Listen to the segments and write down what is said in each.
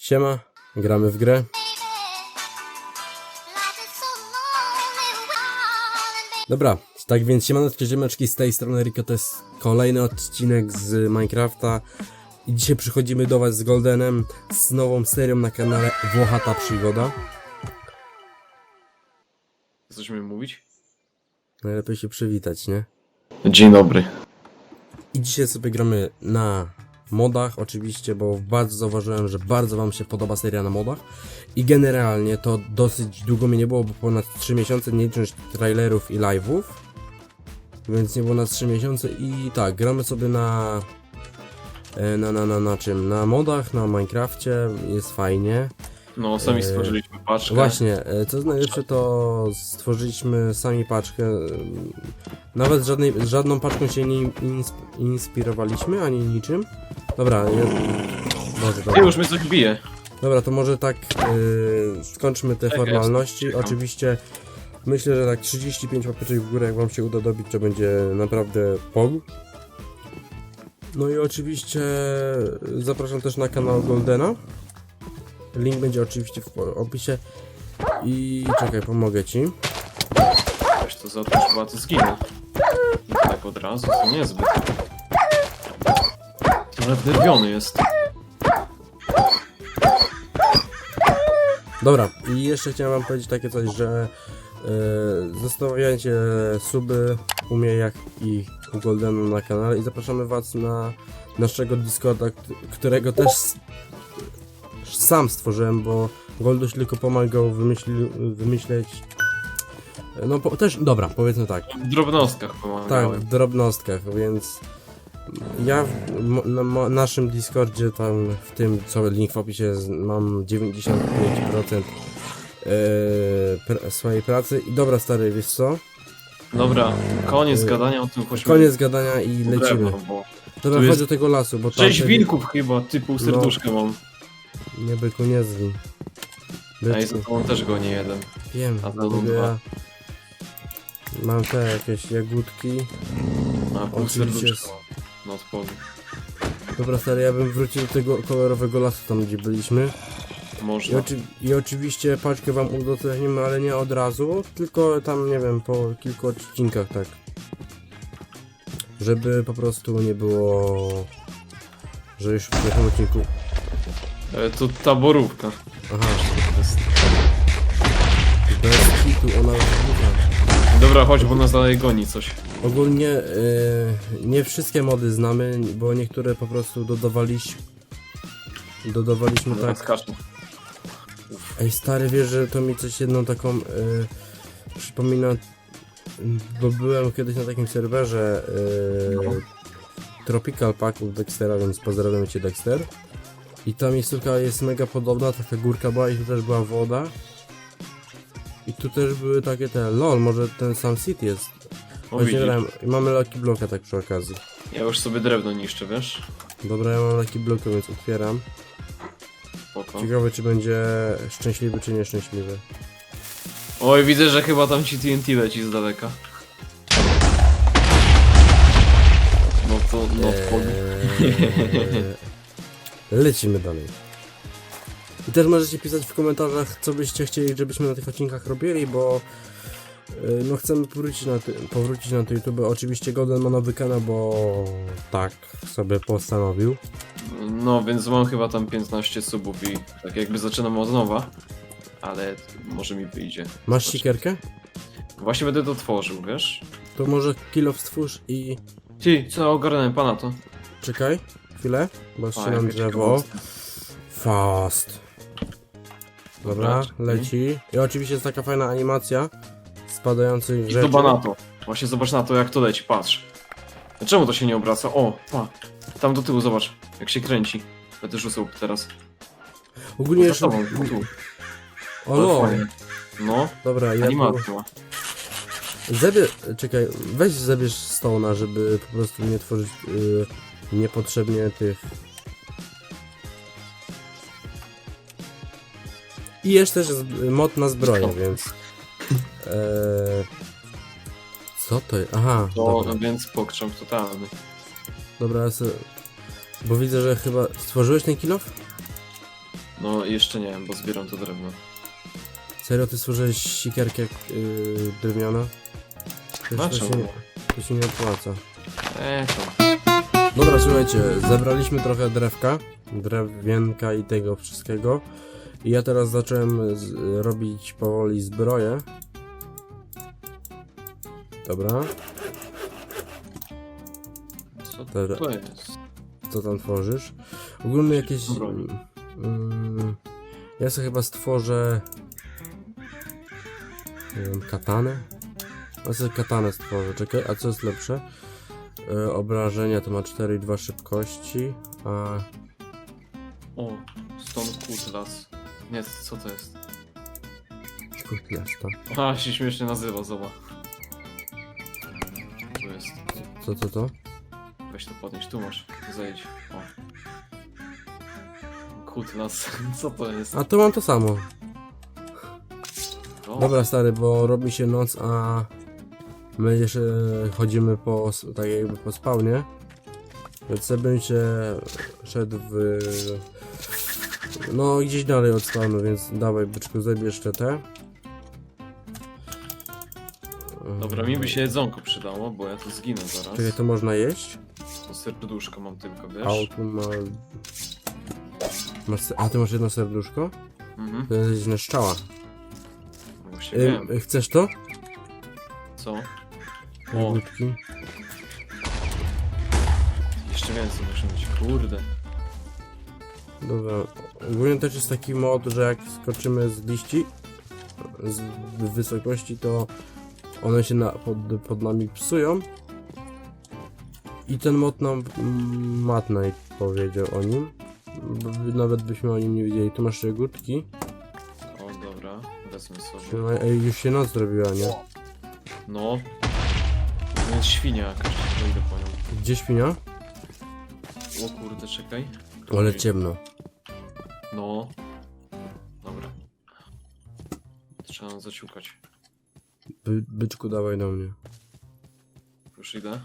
Siema, gramy w grę. Dobra, tak więc siemaneczki ziemeczki z tej strony Riko, to jest kolejny odcinek z Minecrafta i dzisiaj przychodzimy do was z Goldenem z nową serią na kanale Włochata Przygoda. Coś mi mówić? Najlepiej się przywitać, nie? Dzień dobry. I dzisiaj sobie gramy na modach, oczywiście, bo bardzo zauważyłem, że bardzo wam się podoba seria na modach. I generalnie to dosyć długo mnie nie było, bo ponad 3 miesiące, nie licząc trailerów i live'ów. Więc nie było na 3 miesiące i tak, gramy sobie na... e, Na, na, na, na czym? Na modach, na Minecrafcie, jest fajnie. No, sami Eee, stworzyliśmy paczkę. Właśnie, e, co jest najlepsze, to stworzyliśmy sami paczkę. e, Nawet żadnej, żadną paczką się nie insp inspirowaliśmy, ani niczym. Dobra, ja, może Ty, dobra. już mnie coś bije. Dobra, to może tak e, skończmy te Czekaj, formalności. czekam. Oczywiście myślę, że tak 35 łapeczek w górę, jak wam się uda dobić, to będzie naprawdę pog. No i oczywiście zapraszam też na kanał Goldena. Link będzie oczywiście w opisie. I czekaj, pomogę ci. Weź to za to chyba to zginę. No tak od razu, to niezbyt. Ale wnerwiony jest. Dobra, i jeszcze chciałem wam powiedzieć takie coś, że yy, zostawiajcie suby u mnie jak i u Goldenu na kanale i zapraszamy was na naszego Discorda, którego też sam stworzyłem, bo Golduś tylko pomagał wymyśli, wymyśleć no po, też, dobra, powiedzmy tak, W drobnostkach tak, pomagałem. w drobnostkach, więc ja w na naszym Discordzie, tam w tym, co link w opisie, mam 95% e, pr- swojej pracy. I dobra, stary, wiesz co? Dobra, koniec Eee, gadania o tym chodźmy. Koniec gadania i lecimy. bo Dobra, chodź jest do tego lasu, bo tam... Sześć wilków chyba, typu No. serduszka mam. Nie byku, nie zwin. A i za Byku, tobą też go nie jeden. wiem, a za dlatego mną ja... Mam te jakieś jagódki. A pół Oczywiście serduszka. No odpowiem. Dobra, stary, ja bym wrócił do tego kolorowego lasu, tam gdzie byliśmy. I, Można. oczy I oczywiście paczkę wam udostępnimy, ale nie od razu, tylko tam, nie wiem, po kilku odcinkach, tak. Żeby po prostu nie było, że już w pierwszym odcinku... E, to taborówka. Aha, To jest- bez hitu, ona wybucha. Dobra, chodź, bo nas dalej goni coś. Ogólnie y, nie wszystkie mody znamy, bo niektóre po prostu dodawaliśmy... Dodawaliśmy Dobra, tak... skacz. Ej, stary, wiesz, że to mi coś jedną taką y, przypomina, bo byłem kiedyś na takim serwerze y, No. Tropical Pack u Dextera, więc pozdrawiam cię Dexter. I ta miejscówka jest mega podobna, taka górka była i tu też była woda. I tu też były takie te, lol, może ten sam City jest. O, widzisz. grałem, i mamy Lucky Blocka tak przy okazji. Ja już sobie drewno niszczę, wiesz? Dobra, ja mam Lucky Blocka, więc otwieram. Spoko. Ciekawe, czy będzie szczęśliwy, czy nieszczęśliwy. Oj, widzę, że chyba tam ci TNT leci z daleka. No to, no to... Eee, Lecimy dalej. I też możecie pisać w komentarzach, co byście chcieli, żebyśmy na tych odcinkach robili, bo yy, no chcemy powrócić na, ty, powrócić na to YouTube. Oczywiście Golden ma nowy kanał, bo tak sobie postanowił. No, więc mam chyba tam 15 subów i tak jakby zaczynam od nowa. Ale może mi wyjdzie. Masz sikierkę? Właśnie będę to tworzył, wiesz? To może kill stwórz i... Ty, co ogarnąłem pana to? Czekaj, chwilę, bo jaka drzewo. Fast. Dobra, leci. I oczywiście jest taka fajna animacja spadających I rzeczy. zobacz na to. Właśnie zobacz na to, jak to leci, patrz. Czemu to się nie obraca? O, pa. Tam do tyłu, zobacz, jak się kręci. Będę rzucał teraz. Ogólnie Za jeszcze... tobą, tu. O, Ale no. fajnie. No, Dobra, ja tu... animacja. ma. Zabie... Czekaj, weź zabierz Stone'a, żeby po prostu nie tworzyć y, niepotrzebnie tych... I jeszcze jest mod na zbroję, Co? więc... E... Co to jest? Aha, To, dobra. więc pokrzam totalny. Dobra, ja se... Bo widzę, że chyba... Stworzyłeś ten kill off? No jeszcze nie, bo zbieram to drewno. Serio, ty stworzyłeś sikierkę yy, drewniana? To, No to, się, to się nie opłaca. Eee, to. Dobra, słuchajcie, zebraliśmy trochę drewka, drewienka i tego wszystkiego. I ja teraz zacząłem z, robić powoli zbroję. Dobra, Co Dobra. to jest? co tam tworzysz? Ogólnie jakieś... Mm, ja sobie chyba stworzę... Nie wiem, katanę? Ja sobie katanę stworzę, czekaj, a co jest lepsze? E, obrażenia to ma 4,2 szybkości, a... O, Stone Cutlass. Nie, co to jest? Kutlasta. A, się śmiesznie nazywa, zobacz. Tu jest. Co to to? Weź to podnieś, tu masz. Zejdź. O. Cutlass. Co to jest? A to mam to samo. O, Dobra stary, bo robi się noc, a my jeszcze chodzimy po, tak jakby po spawnie. Więc sobie bym się szedł w... No gdzieś dalej od spawnu, więc dawaj byczku, zabierz te te. Dobra, mi by się jedzonko przydało, bo ja tu zginę zaraz. Czekaj, to można jeść? To serduszko mam tylko, wiesz? Auto ma... Masz, a ty masz jedno serduszko? Mhm. To jest neszczała. Właśnie wiem. Chcesz to? Co? O, jeszcze więcej muszę mieć. Kurde. Dobra. Ogólnie też jest taki mod, że jak skoczymy z liści z wysokości, to one się na, pod, pod nami psują. I ten mod nam mm, Matt Knight powiedział o nim. Nawet byśmy o nim nie wiedzieli. Tu masz jagódki. O, dobra. Wezmę sobie. Ej, już się noc zrobiła, nie? No. To jest świnia jakaś. To idę po nią. Gdzie świnia? O kurde, czekaj. Ale ciemno. No. Dobra. Trzeba zaciukać. By, byczku, dawaj do mnie. Już idę.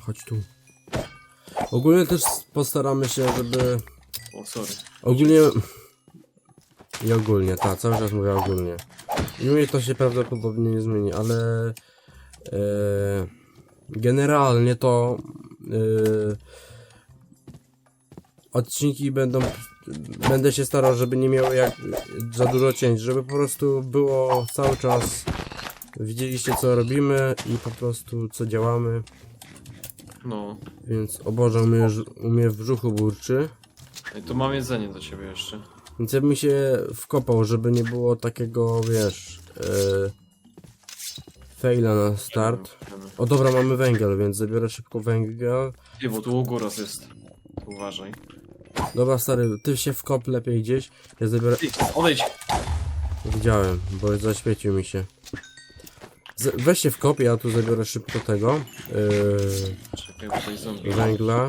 Chodź tu. Ogólnie też postaramy się, żeby O, sorry. Ogólnie. I ogólnie, tak, cały czas mówię ogólnie. I mnie to się prawdopodobnie nie zmieni, ale. E, generalnie to. E, odcinki będą. Będę się starał, żeby nie miały jak za dużo cięć, żeby po prostu było cały czas. Widzieliście co robimy i po prostu co działamy. No. Więc o Boże, u mnie, u mnie w brzuchu burczy. Ej, to mam jedzenie do ciebie jeszcze. Więc ja bym się wkopał, żeby nie było takiego, wiesz, yy, faila na start. O dobra, mamy węgiel, więc zabiorę szybko węgiel. Ej, bo tu góras jest. Tu uważaj. Dobra, stary, ty się wkop lepiej gdzieś. Ja zabiorę... Ej, odejdź! Widziałem, bo zaświecił mi się. Z weź się wkop, ja tu zabiorę szybko tego. Yy, Czekaj, bo tutaj zombie. węgla.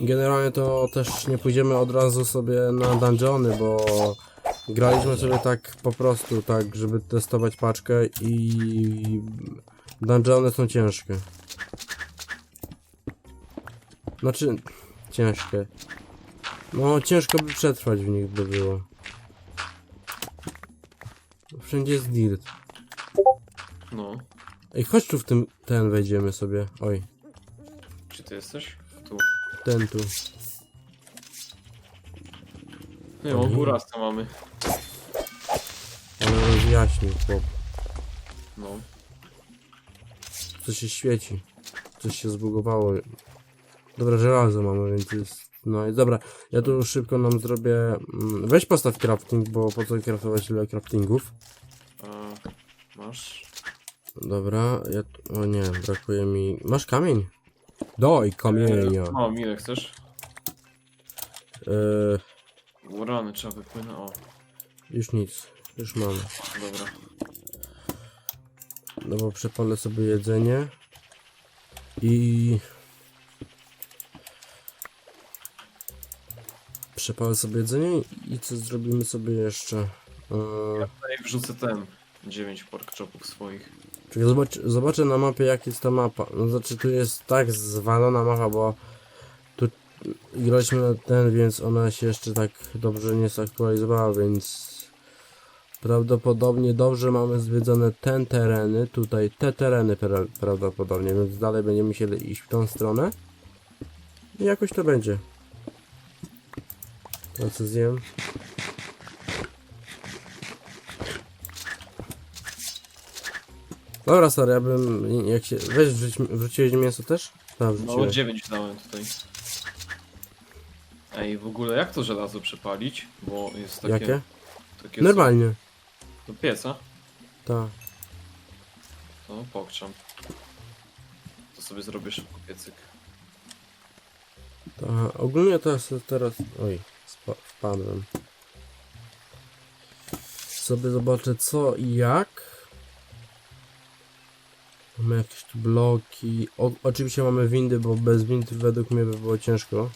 Generalnie to też nie pójdziemy od razu sobie na dungeony, bo graliśmy sobie tak po prostu, tak, żeby testować paczkę i dungeony są ciężkie. Znaczy, ciężkie. No, ciężko by przetrwać w nich by było. Wszędzie jest dirt. No. Ej, chodź tu w tym, ten wejdziemy sobie. Oj, Czy ty jesteś? Ten tu. Nie, o góras to mamy. Ale rozjaśnił chłop. No. Coś się świeci. Coś się zbugowało. Dobra, żelazo mamy, więc jest... No i dobra, ja tu szybko nam zrobię... mm, Weź postaw crafting, bo po co craftować tyle craftingów? A, masz? Dobra, ja... O nie, brakuje mi... Masz kamień? Doj, kamienia. O, mile chcesz? Eee, O, rany trzeba wypłynąć. O, już nic. Już mam. dobra. No bo przepalę sobie jedzenie. I... Przepalę sobie jedzenie i co zrobimy sobie jeszcze? Eee, Tutaj wrzucę ten. 9 pork chopów swoich. Czekaj, zobacz, zobaczę na mapie jak jest ta mapa. No znaczy tu jest tak zwalona mapa, bo tu graliśmy na ten, więc ona się jeszcze tak dobrze nie zaktualizowała, więc prawdopodobnie dobrze mamy zwiedzone ten tereny, tutaj te tereny pra prawdopodobnie, więc dalej będziemy musieli iść w tą stronę. I jakoś to będzie. To co zjem? Dobra, stary, ja bym, jak się, weź wrzuć, wrzuciłeś mięso też? Tak, No wrzuciłeś. 9 dałem tutaj. Ej, w ogóle jak to żelazo przepalić? Bo jest takie... Jakie? takie Normalnie, Do pieca? tak. To pokrzam. To sobie zrobię szybko piecyk. Ta, ogólnie to jest teraz. Oj, spa, wpadłem. Sobie zobaczę co i jak. Mamy jakieś tu bloki. O, oczywiście mamy windy, bo bez wind według mnie by było ciężko.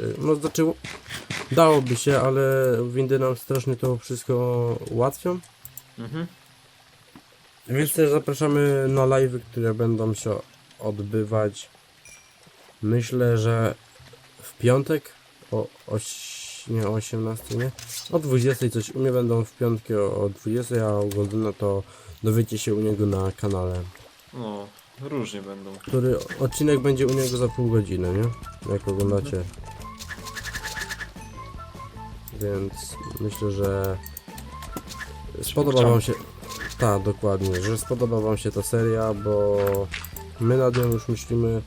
Y, No znaczy dałoby się, ale windy nam strasznie to wszystko ułatwią. Mhm. Więc też zapraszamy na live, które będą się odbywać. Myślę, że w piątek o, oś, nie, o 18, nie? O 20 coś u mnie będą w piątki o, o 20, a u Goldyna to dowiecie się u niego na kanale. No, różnie będą. Który odcinek będzie u niego za pół godziny, nie? Jak oglądacie. Więc myślę, że spodoba wam się. Tak, dokładnie, że spodoba wam się ta seria, bo my nad nią już myślimy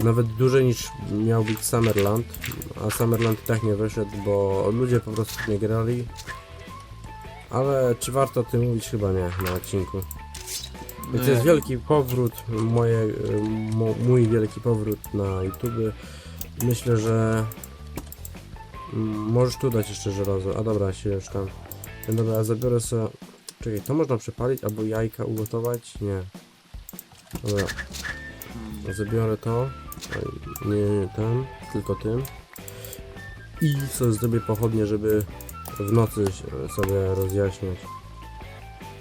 nawet dłużej niż miał być Summerland, a Summerland i tak nie wyszedł, bo ludzie po prostu nie grali. Ale czy warto o tym mówić? Chyba nie na odcinku. To jest wielki powrót, moje, mo, mój wielki powrót na YouTube. Myślę, że mm, możesz tu dać jeszcze żelazo. A dobra, się już tam. Dobra, ja zabiorę sobie. Czekaj, to można przepalić albo jajka ugotować? Nie. Dobra, zabiorę to. Nie, nie ten, tylko tym. I sobie zrobię pochodnie, żeby w nocy sobie rozjaśniać.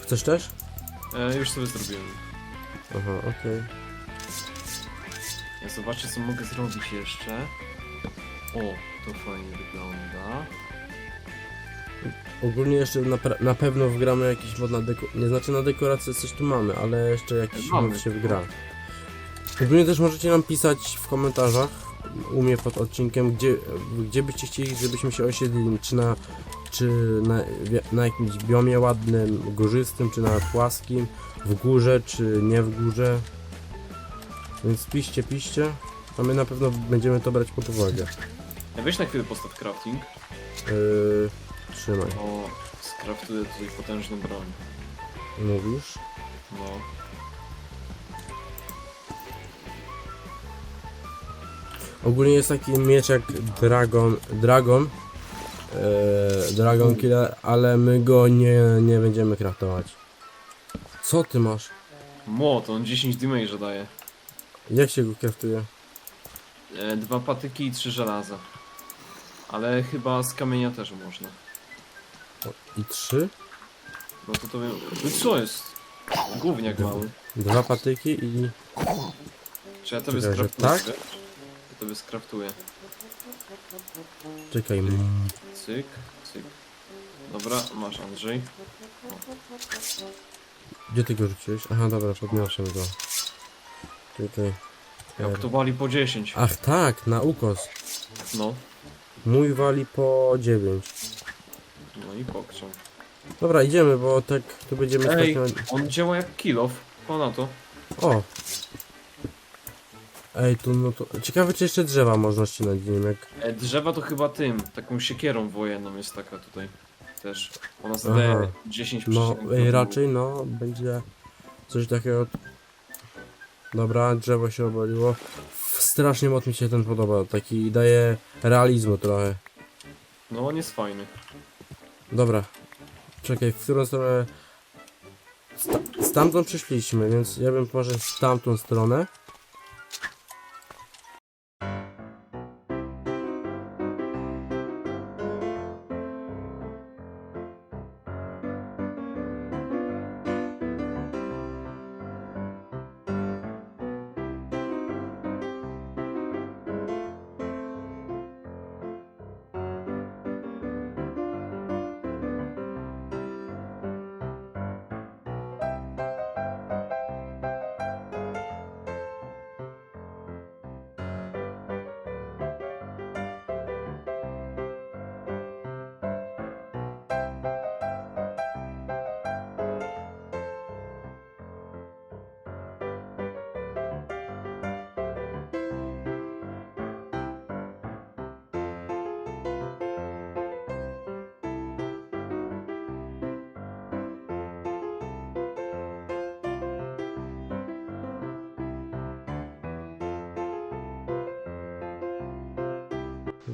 Chcesz też? E, już sobie zrobiłem. Aha, okej. Ja zobaczę co mogę zrobić jeszcze. O, to fajnie wygląda. Ogólnie jeszcze na, pra- na pewno wgramy jakiś mod na deko... Nie znaczy na dekorację coś tu mamy, ale jeszcze jakiś Mamy. mod się wgra. Ogólnie też możecie nam pisać w komentarzach u mnie pod odcinkiem, gdzie, gdzie byście chcieli, żebyśmy się osiedlili, czy na, czy na, na jakimś biomie ładnym, górzystym, czy na płaskim, w górze, czy nie w górze. Więc piszcie, piszcie, a my na pewno będziemy to brać pod uwagę. Ja weź na chwilę postaw crafting, Yy, trzymaj, bo skraftuję tutaj potężną broń. mówisz? No. Ogólnie jest taki miecz jak Dragon, Dragon, Dragon Killer, ale my go nie, nie będziemy kraftować. Co ty masz? Młot, on 10 damage'a daje. Jak się go kraftuje? E, dwa patyki i trzy żelaza. Ale chyba z kamienia też można. O, I trzy? No to to wiem. No co jest? Gówniak mały. Dwa patyki i... Czy ja tobie Czekaj, że skraftuję? tak? Ja tobie skraftuję. Czekaj, mm, Cyk, cyk. Dobra, masz Andrzej. gdzie ty go rzuciłeś? Aha, dobra, podniosłem go. Czekaj. Jak to wali po 10. Ach tak, na ukos. No. Mój wali po 9. No i pokrzą. Dobra, idziemy, bo tak tu będziemy Ej, na... on działa jak kill off. Po na to. O! Ej, tu no to... Ciekawe, czy jeszcze drzewa można ścinać nim, jak... E, drzewa to chyba tym, taką siekierą wojenną jest taka tutaj. Też. Ona Aha. zadaje 10 No, ej, raczej no, będzie coś takiego. Dobra, drzewo się obaliło. Strasznie mocno mi się ten podoba, taki daje realizmu trochę. No on jest fajny. Dobra, czekaj, w którą stronę... Sta stamtąd przyszliśmy, więc ja bym może w tamtą stronę.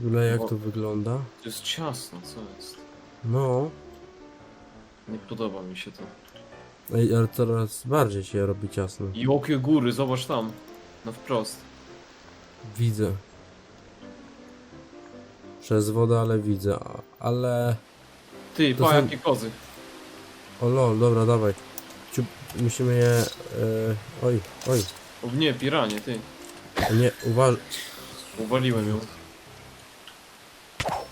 W ogóle jak to wygląda? To jest ciasno, co jest? No, Nie podoba mi się to. Ej, ale coraz bardziej się robi ciasno. Jakie góry, zobacz tam. Na wprost. Widzę. Przez wodę, ale widzę. a- Ale... Ty, To pa, są- jakie kozy. O lol, dobra, dawaj. Ciu, musimy je... E, oj, oj. O nie, piranie, ty. Nie, uważ... Uwaliłem ją.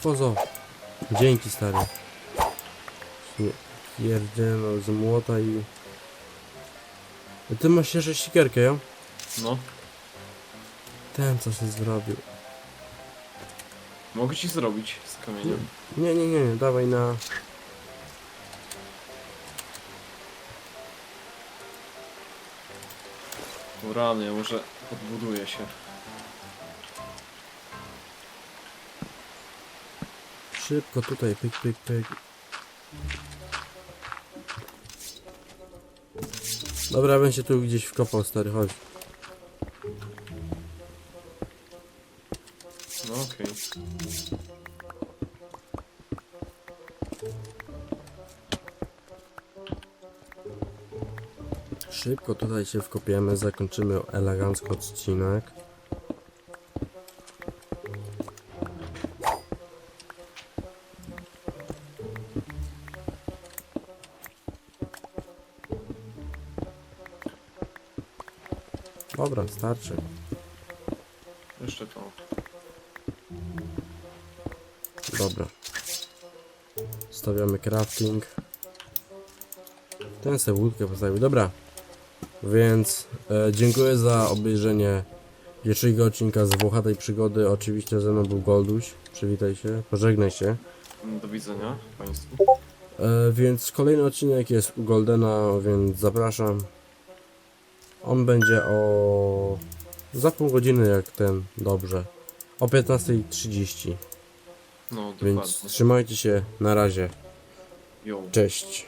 Pozo. Dzięki, stary. Nie Pierdzielo z młota i... A Ty masz jeszcze sikierkę, ją? No. Ten, co się zrobił. Mogę ci zrobić z kamieniem. Nie, nie, nie, nie, dawaj na... O rany, ja może podbuduję się. Szybko tutaj, pyk, pyk, pyk. Dobra, bym się tu gdzieś wkopał, stary, chodź. No okej. Szybko tutaj się wkopiemy, zakończymy elegancko odcinek. Dobra, starczy. Jeszcze to. Dobra. Stawiamy crafting. Ten se łódkę postawił. Dobra. Więc e, dziękuję za obejrzenie pierwszego odcinka z Włochatej Przygody. Oczywiście ze mną był Golduś. Przywitaj się, pożegnaj się. Do widzenia Państwu. E, więc kolejny odcinek jest u Goldena, więc zapraszam. On będzie o... za pół godziny jak ten, dobrze. O 15.30. No, Więc trzymajcie się, na razie. Cześć.